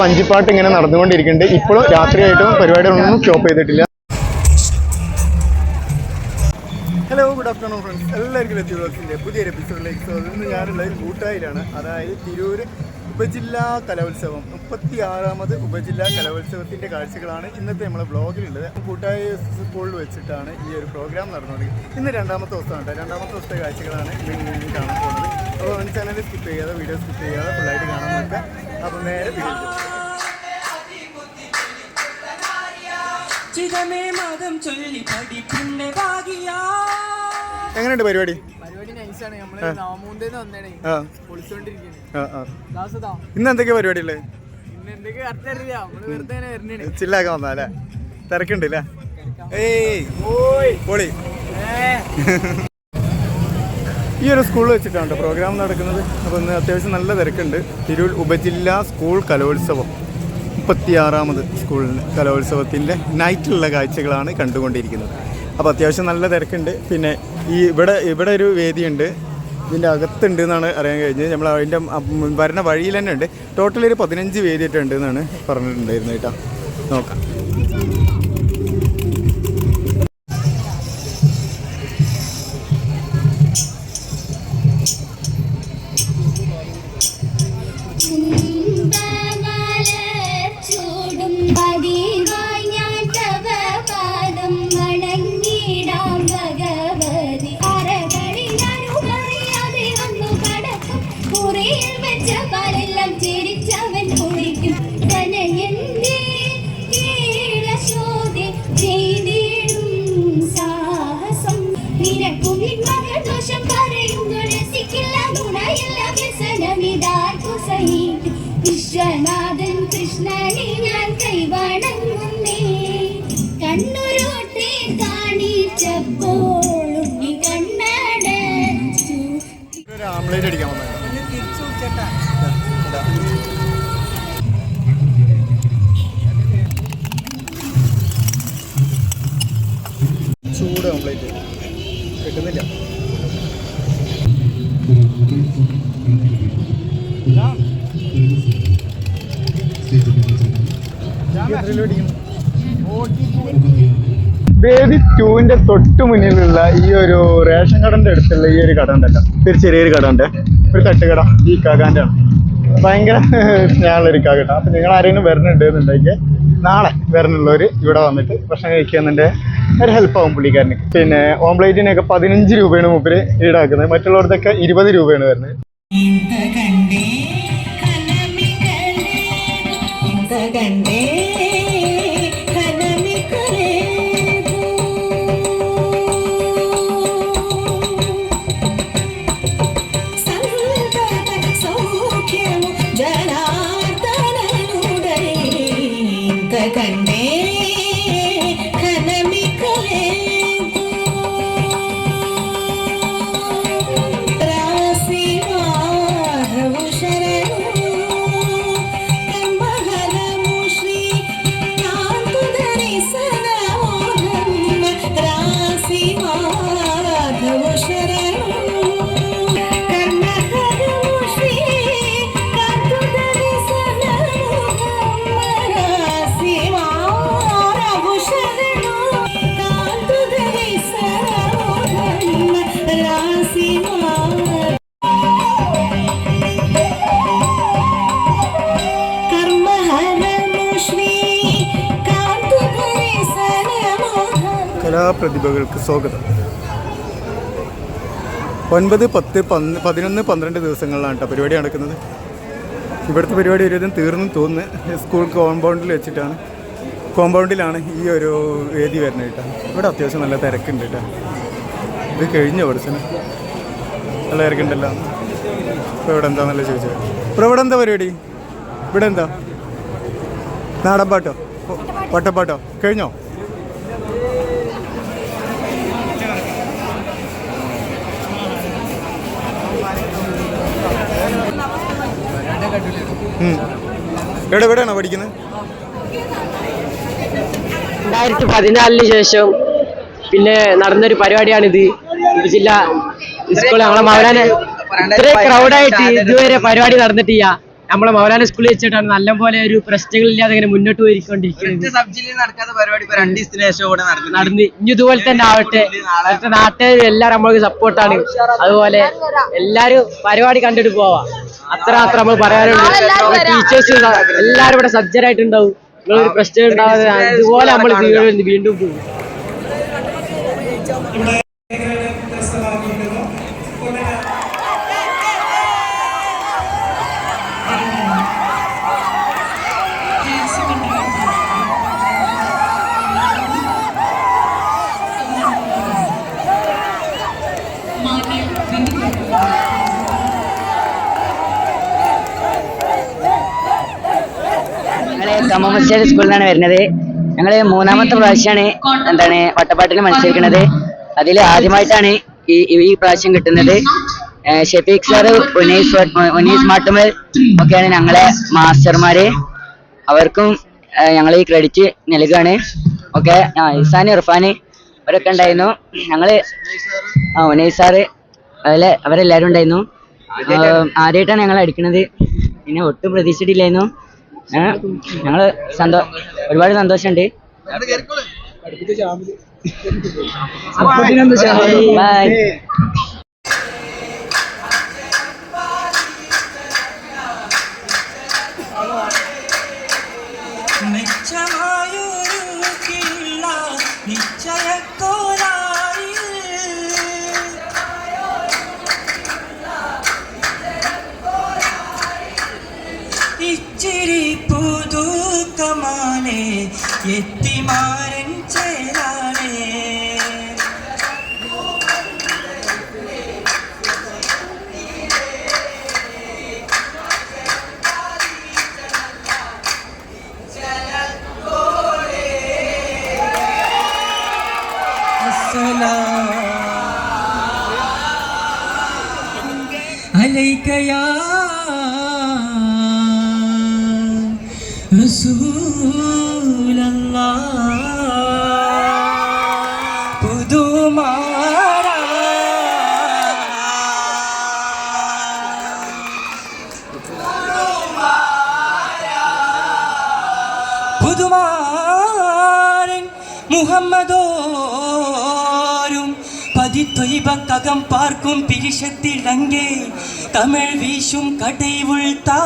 പഞ്ചിപ്പാട്ട് ഇങ്ങനെ നടന്നുകൊണ്ടിരിക്കുന്നുണ്ട്. ഇപ്പോഴും രാത്രിയായിട്ടും പരിപാടികളൊന്നും സ്റ്റോപ്പ് ചെയ്തിട്ടില്ല. ഹലോ ഗുഡ് ആഫ്റ്റർനൂൺ ഫ്രണ്ട്സ് എല്ലാവർക്കും എത്തിയുള്ള പുതിയൊരു എപ്പിസോഡിലേക്ക് ഇന്ന് ഞാനുള്ളത് കൂട്ടായിലാണ്. അതായത് തിരൂർ ഉപജില്ലാ കലോത്സവം. മുപ്പത്തി ആറാമത് ഉപജില്ലാ കലോത്സവത്തിന്റെ കാഴ്ചകളാണ് ഇന്നത്തെ നമ്മളെ ബ്ലോഗിലുള്ളത്. കൂട്ടായ സ്കൂളിൽ വെച്ചിട്ടാണ് ഈ ഒരു പ്രോഗ്രാം നടന്നുകൊണ്ടിരിക്കുന്നത്. ഇന്ന് രണ്ടാമത്തെ ദിവസമാണ് കേട്ടോ. രണ്ടാമത്തെ ദിവസത്തെ കാഴ്ചകളാണ് ഇന്ന് ഇനി കാണാൻ പോകുന്നത്. അപ്പോൾ ഒന്ന് ചാനൽ സ്കിപ്പ് ചെയ്യാതെ വീഡിയോ സ്കിപ്പ് ചെയ്യാതെ ഫുള്ളായിട്ട് കാണാൻ നോക്കുക. അപ്പോൾ നേരെ ചിതമേ മതം ചൊല്ലി ഭാഗ്യ. എങ്ങനെയുണ്ട് പരിപാടി? ഇന്ന് എന്തൊക്കെ പരിപാടി ഉള്ളത് ചില്ലാക്കാൻ വന്നാ അല്ലേ? തിരക്കുണ്ടല്ലേ ഏയ് പൊളി. ഈ ഒരു സ്കൂളിൽ വെച്ചിട്ടാണ് പ്രോഗ്രാം നടക്കുന്നത്. അപ്പോൾ ഇന്ന് അത്യാവശ്യം നല്ല തിരക്കുണ്ട്. തിരൂർ ഉപജില്ലാ സ്കൂൾ കലോത്സവം. മുപ്പത്തിയാറാമത് സ്കൂൾ കലോത്സവത്തിന്റെ നൈറ്റിലുള്ള കാഴ്ചകളാണ് കണ്ടുകൊണ്ടിരിക്കുന്നത്. അപ്പോൾ അത്യാവശ്യം നല്ല തിരക്കുണ്ട്. പിന്നെ ഈ ഇവിടെ ഇവിടെ ഒരു വേദിയുണ്ട്. ഇതിന്റെ അകത്തുണ്ട് എന്നാണ് അറിയാൻ കഴിഞ്ഞത്. നമ്മൾ അതിന്റെ വരുന്ന വഴിയിൽ തന്നെ ഉണ്ട്. ടോട്ടൽ ഒരു പതിനഞ്ച് വേദിയായിട്ടുണ്ട് എന്നാണ് പറഞ്ഞിട്ടുണ്ടായിരുന്നത് കേട്ടോ. നോക്കാം. ചൂട് ഓംലേറ്റ് കിട്ടുന്നില്ല. ബേബി ടൂവിന്റെ തൊട്ട് മുന്നിലുള്ള ഈ ഒരു റേഷൻ കടന്റെ അടുത്തുള്ള ഈ ഒരു കട ഉണ്ടല്ലോ. ഒരു ചെറിയൊരു കട ഉണ്ട്. ഒരു തട്ടുകട. ഈ കകാന്റെ ആണ്. ഭയങ്കര സ്നേഹമുള്ള ഒരു അപ്പം അപ്പൊ നിങ്ങൾ ആരെങ്കിലും വരുന്നുണ്ട് എന്നുണ്ടെങ്കിൽ നാളെ വരുന്നുള്ളവർ ഇവിടെ വന്നിട്ട് ഭക്ഷണം കഴിക്കുന്നുണ്ട് ഒരു ഹെൽപ്പ് ആവും പുള്ളിക്കാരന്. പിന്നെ ഓംപ്ലേറ്റിനൊക്കെ പതിനഞ്ച് രൂപയാണ് മൂപ്പര് ഈടാക്കുന്നത്. മറ്റുള്ളവർക്കൊക്കെ ഇരുപത് രൂപയാണ് വരുന്നത്. കലാപ്രതിഭകൾക്ക് സ്വാഗതം. ഒൻപത് പത്ത് പന്ത് പതിനൊന്ന് പന്ത്രണ്ട് ദിവസങ്ങളിലാണ് കേട്ടോ പരിപാടി നടക്കുന്നത്. ഇവിടുത്തെ പരിപാടി ഒരുവിധം തീർന്നു തോന്നുന്നു. സ്കൂൾ കോമ്പൗണ്ടിൽ വെച്ചിട്ടാണ്. കോമ്പൗണ്ടിലാണ് ഈ ഒരു വേദി വരുന്നത് കേട്ടോ ഇവിടെ അത്യാവശ്യം നല്ല തിരക്കുണ്ട് കേട്ടോ ഇത് കഴിഞ്ഞ പഠിച്ചന് നല്ല തിരക്കുണ്ടല്ലോ. ഇപ്പോൾ ഇവിടെ എന്താണെന്നല്ല ചോദിച്ചത്? ഇപ്പോൾ ഇവിടെ എന്താ പരിപാടി? ഇവിടെ എന്താ? നാടൻപാട്ടോ? വട്ടപ്പാട്ടോ കഴിഞ്ഞോ? എവിടെ എവിടെയാണോ പഠിക്കുന്നത് രണ്ടായിരത്തി പതിനാലിന് ശേഷം പിന്നെ നടന്നൊരു പരിപാടിയാണിത്. ജില്ല സ്കൂൾ നമ്മളെ മൗലാന ഇത്രയും ക്രൗഡായിട്ട് ഇതുവരെ പരിപാടി നടന്നിട്ടില്ല. നമ്മളെ മൗലാന സ്കൂളിൽ വെച്ചിട്ടാണ് നല്ല പോലെ ഒരു പ്രശ്നങ്ങളില്ലാതെ ഇങ്ങനെ മുന്നോട്ട് പോയിക്കൊണ്ടിരിക്കുന്നത്. നടന്ന് ഇനി ഇതുപോലെ തന്നെ ആവട്ടെ. നാട്ടുകാർ എല്ലാവരും നമ്മൾക്ക് സപ്പോർട്ടാണ് അതുപോലെ എല്ലാരും പരിപാടി കണ്ടിട്ട് പോവാ. അത്ര അത്ര നമ്മൾ പറയാനുണ്ട് ടീച്ചേഴ്സ് എല്ലാരും ഇവിടെ സജ്ജരായിട്ടുണ്ടാവും. നിങ്ങളൊരു പ്രശ്നം ഉണ്ടാവാതെ അതുപോലെ നമ്മൾ വീണ്ടും പോകും. ഞങ്ങൾ കമ്മമശ്ശേരി സ്കൂളിൽ വരുന്നത്. ഞങ്ങൾ മൂന്നാമത്തെ പ്രാവശ്യമാണ് എന്താണ് വട്ടപ്പാട്ടിൽ മത്സരിക്കുന്നത്. അതിൽ ആദ്യമായിട്ടാണ് ഈ ഈ പ്രാവശ്യം കിട്ടുന്നത്. ഷെഫീഖ് സാറ് ഉനീസ് ഉനീസ് മാട്ടുമൽ ഒക്കെയാണ് ഞങ്ങളെ മാസ്റ്റർമാര്. അവർക്കും ഞങ്ങൾ ഈ ക്രെഡിറ്റ് നൽകുകയാണ് ഓക്കെ ഇസാൻ ഇർഫാന് അവരൊക്കെ ഉണ്ടായിരുന്നു. ഞങ്ങൾ ആ ഉനൈസ് സാറ് അതിലെ അവരെല്ലാരും ഉണ്ടായിരുന്നു. ആദ്യമായിട്ടാണ് ഞങ്ങൾ അടിക്കുന്നത് പിന്നെ ഒട്ടും പ്രതീക്ഷിച്ചിട്ടില്ലായിരുന്നു. ഞങ്ങൾ സന്തോ ഒരുപാട് സന്തോഷമുണ്ട്. ബൈ. പുരി പുതുക്കമാനെ എത്തിമാരൻ ചേരാനെ അലൈക്കയാ പുതുമാരൻ മുഹമ്മദോരും பதித்தொய்பக்ககம் பார்க்கும் பிரிஷத்திலங்கே தமிழ் வீசும் கடை உள்தான்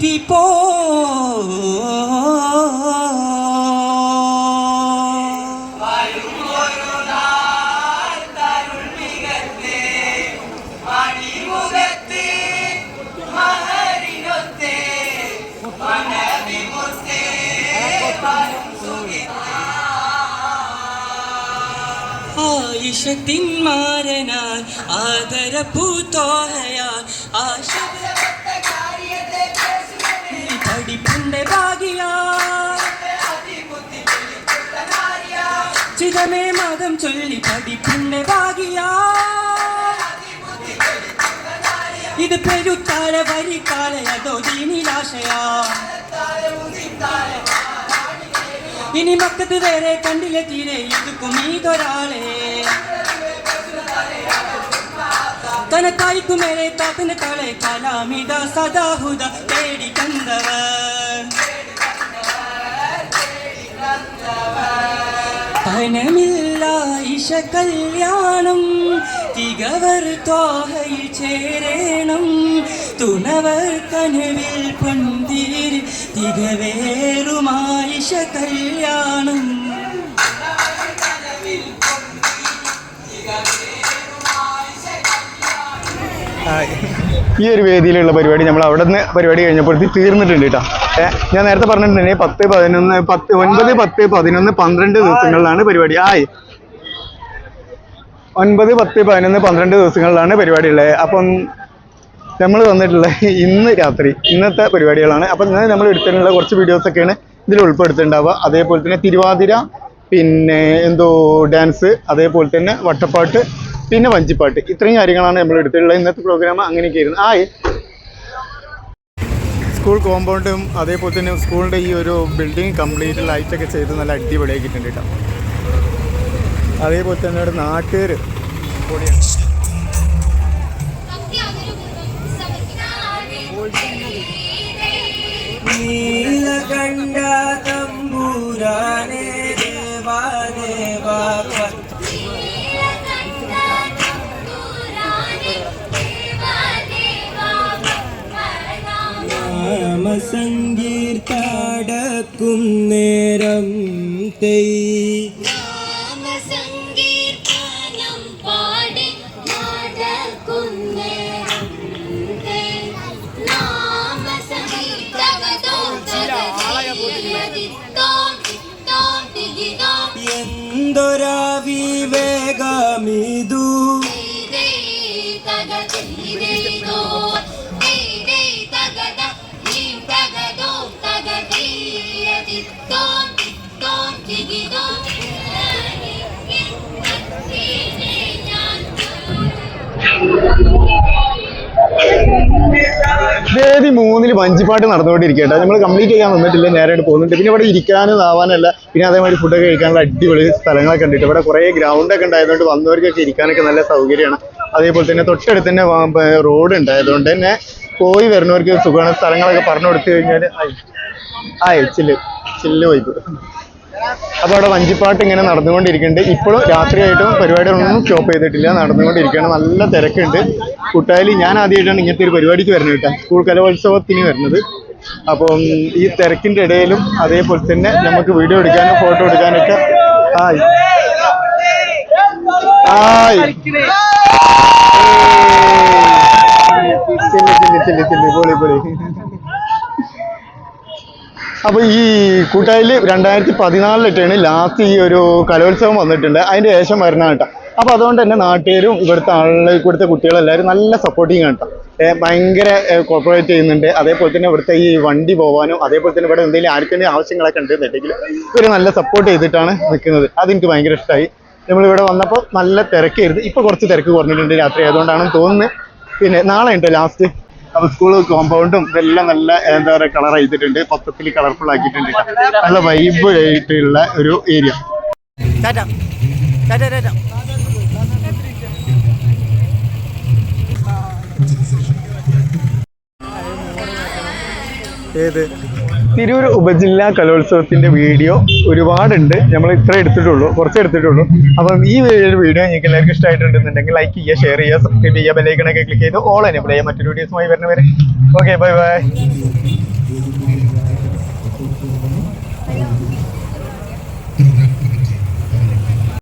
പോ. ആയിഷത്തിൻ മാരനാൽ ആദരപ്പൂ തോഹയാൽ ആശ ചിതമേ മതം ചൊല്ലി പഠിപ്പിന്റെ ഭാഗ്യ. ഇത് പെരുത്താല വരിക്കാലയതോ ദീനിലാശയാ. ഇനി മക്കത്ത് വേറെ കണ്ടില്ല തീരെ ഇതുക്കും ഇതൊരാളെ തനക്കായിക്കു മേലെ താത്തിന് തളെ കലാമിത സദാഹുദ കല്യാണം. തികവർ തോഹയിൽ ചേരേണം. തുണവർ കനവിൽ പന്തീർ തികവേറുമായിഷ കല്യാണം. ഈ ഒരു വേദിയിലുള്ള പരിപാടി നമ്മൾ അവിടെ നിന്ന് പരിപാടി കഴിഞ്ഞപ്പോഴത്തേക്ക് തീർന്നിട്ടുണ്ട് കേട്ടോ. ഞാൻ നേരത്തെ പറഞ്ഞിട്ടുണ്ടെങ്കിൽ പത്ത് പതിനൊന്ന് പത്ത് ഒൻപത് പത്ത് പതിനൊന്ന് പന്ത്രണ്ട് ദിവസങ്ങളിലാണ് പരിപാടി. ആയി. ഒൻപത് പത്ത് പതിനൊന്ന് പന്ത്രണ്ട് ദിവസങ്ങളിലാണ് പരിപാടി ഉള്ളത് അപ്പം നമ്മൾ വന്നിട്ടുള്ള ഇന്ന് രാത്രി ഇന്നത്തെ പരിപാടികളാണ്. അപ്പം ഇന്ന് നമ്മൾ എടുത്തിട്ടുള്ള കുറച്ച് വീഡിയോസൊക്കെയാണ് ഇതിൽ ഉൾപ്പെടുത്തിണ്ടാവുക അതേപോലെ തന്നെ തിരുവാതിര പിന്നെ എന്തോ ഡാൻസ് അതേപോലെ തന്നെ വട്ടപ്പാട്ട് പിന്നെ വഞ്ചിപ്പാട്ട്. ഇത്രയും കാര്യങ്ങളാണ് നമ്മൾ എടുത്തിട്ടുള്ളത് ഇന്നത്തെ പ്രോഗ്രാം അങ്ങനെയൊക്കെ ആയിരുന്നു. ആ സ്കൂൾ കോമ്പൗണ്ടും അതേപോലെ തന്നെ സ്കൂളിന്റെ ഈ ഒരു ബിൽഡിംഗ് കംപ്ലീറ്റ് ലൈറ്റൊക്കെ ചെയ്ത് നല്ല അടിപൊളിയാക്കിയിട്ടുണ്ട് കേട്ടോ. അതേപോലെ തന്നെ ഇവിടെ നാട്ടുകാർ പൊളിയാണ് നീലകണ്ഠ തമ്പൂരാനേ ദേവാ ദേവാ നേരം തെയ്. adorar. വേദി മൂന്നിൽ വഞ്ചിപ്പാട്ട് നടന്നുകൊണ്ടിരിക്കട്ടെ നമ്മൾ കംപ്ലീറ്റ് ചെയ്യാൻ വന്നിട്ടില്ല നേരെ പോകുന്നുണ്ട്. പിന്നെ ഇവിടെ ഇരിക്കാനും ആവാനല്ല. പിന്നെ അതേമാതിരി ഫുഡൊക്കെ കഴിക്കാനുള്ള അടിപൊളി സ്ഥലങ്ങളൊക്കെ ഉണ്ട് ഇവിടെ കുറേ ഗ്രൗണ്ടൊക്കെ ഉണ്ടായതുകൊണ്ട് വന്നവർക്കൊക്കെ ഇരിക്കാനൊക്കെ നല്ല സൗകര്യമാണ്. അതേപോലെ തന്നെ തൊട്ടടുത്ത് തന്നെ റോഡ് ഉണ്ടായതുകൊണ്ട് തന്നെ പോയി വരുന്നവർക്ക് സുഖമാണ്. സ്ഥലങ്ങളൊക്കെ പറഞ്ഞു കൊടുത്തു കഴിഞ്ഞാൽ ആയി. ചില്ല് ചില്ല് വൈബ് അപ്പോൾ അവിടെ വഞ്ചിപ്പാട്ട് ഇങ്ങനെ നടന്നുകൊണ്ടിരിക്കുന്നുണ്ട്. ഇപ്പോഴും രാത്രിയായിട്ടും പരിപാടികളൊന്നും സ്റ്റോപ്പ് ചെയ്തിട്ടില്ല. നടന്നുകൊണ്ടിരിക്കുകയാണ്. നല്ല തിരക്കുണ്ട്. കുട്ടായാലും ഞാൻ ആദ്യമായിട്ടാണ് ഇങ്ങനത്തെ ഒരു പരിപാടിക്ക് വരുന്നത് കേട്ടോ. സ്കൂൾ കലോത്സവത്തിന് വരുന്നത്. അപ്പം ഈ തിരക്കിന്റെ ഇടയിലും അതേപോലെ തന്നെ നമുക്ക് വീഡിയോ എടുക്കാനും ഫോട്ടോ എടുക്കാനൊക്കെ. ആയി ആയി ചെല്ലി ചെല്ലി ചെല്ലി ചെല്ലി. അപ്പോൾ ഈ കൂട്ടായിൽ രണ്ടായിരത്തി പതിനാലിലിട്ടാണ് ലാസ്റ്റ് ഈ ഒരു കലോത്സവം വന്നിട്ടുണ്ട്. അതിന്റെ ശേഷം വരണ കേട്ടോ അപ്പോൾ അതുകൊണ്ട് തന്നെ നാട്ടുകാരും ഇവിടുത്തെ ആളുകൾ ഇവിടുത്തെ കുട്ടികളെല്ലാവരും നല്ല സപ്പോർട്ടിങ് കേട്ടോ ഏ, ഭയങ്കര കോപ്പറേറ്റ് ചെയ്യുന്നുണ്ട്. അതേപോലെ തന്നെ ഇവിടുത്തെ ഈ വണ്ടി പോകാനും അതേപോലെ തന്നെ ഇവിടെ എന്തെങ്കിലും ആർക്കെങ്കിലും ആവശ്യങ്ങളൊക്കെ ഉണ്ടെന്നുണ്ടെങ്കിൽ ഇവർ നല്ല സപ്പോർട്ട് ചെയ്തിട്ടാണ് നിൽക്കുന്നത് അതെനിക്ക് ഭയങ്കര ഇഷ്ടമായി നമ്മളിവിടെ വന്നപ്പോൾ നല്ല തിരക്കായിരുന്നു ഇപ്പോൾ കുറച്ച് തിരക്ക് കുറഞ്ഞിട്ടുണ്ട് രാത്രി ആയതുകൊണ്ടാണെന്ന് തോന്നുന്നത് പിന്നെ നാളെ ഉണ്ട് ലാസ്റ്റ് അപ്പോൾ സ്കൂൾ കോമ്പൗണ്ടും ഇതെല്ലാം നല്ല എന്താ പറയുക കളർ ചെയ്തിട്ടുണ്ട്. മൊത്തത്തിൽ കളർഫുൾ ആക്കിയിട്ടുണ്ട് നല്ല വൈബ് ആയിട്ടുള്ള ഒരു ഏരിയ ഏത്? തിരൂർ ഉപജില്ലാ കലോത്സവത്തിന്റെ വീഡിയോ ഒരുപാടുണ്ട്. നമ്മൾ ഇത്ര എടുത്തിട്ടുള്ളൂ. കുറച്ച് എടുത്തിട്ടുള്ളൂ. അപ്പം ഈ വീഡിയോ നിങ്ങൾക്ക് എല്ലാവർക്കും ഇഷ്ടമായിട്ടുണ്ടെന്നുണ്ടെങ്കിൽ ലൈക്ക് ചെയ്യുക ഷെയർ ചെയ്യുക സബ്സ്ക്രൈബ് ചെയ്യുക ബെല്ലൈക്കണൊക്കെ ക്ലിക്ക് ചെയ്ത് ഓൾ എനേബിൾ ചെയ്യുക. മറ്റൊരു വീഡിയോസുമായി വരുന്നവരെ. Okay bye bye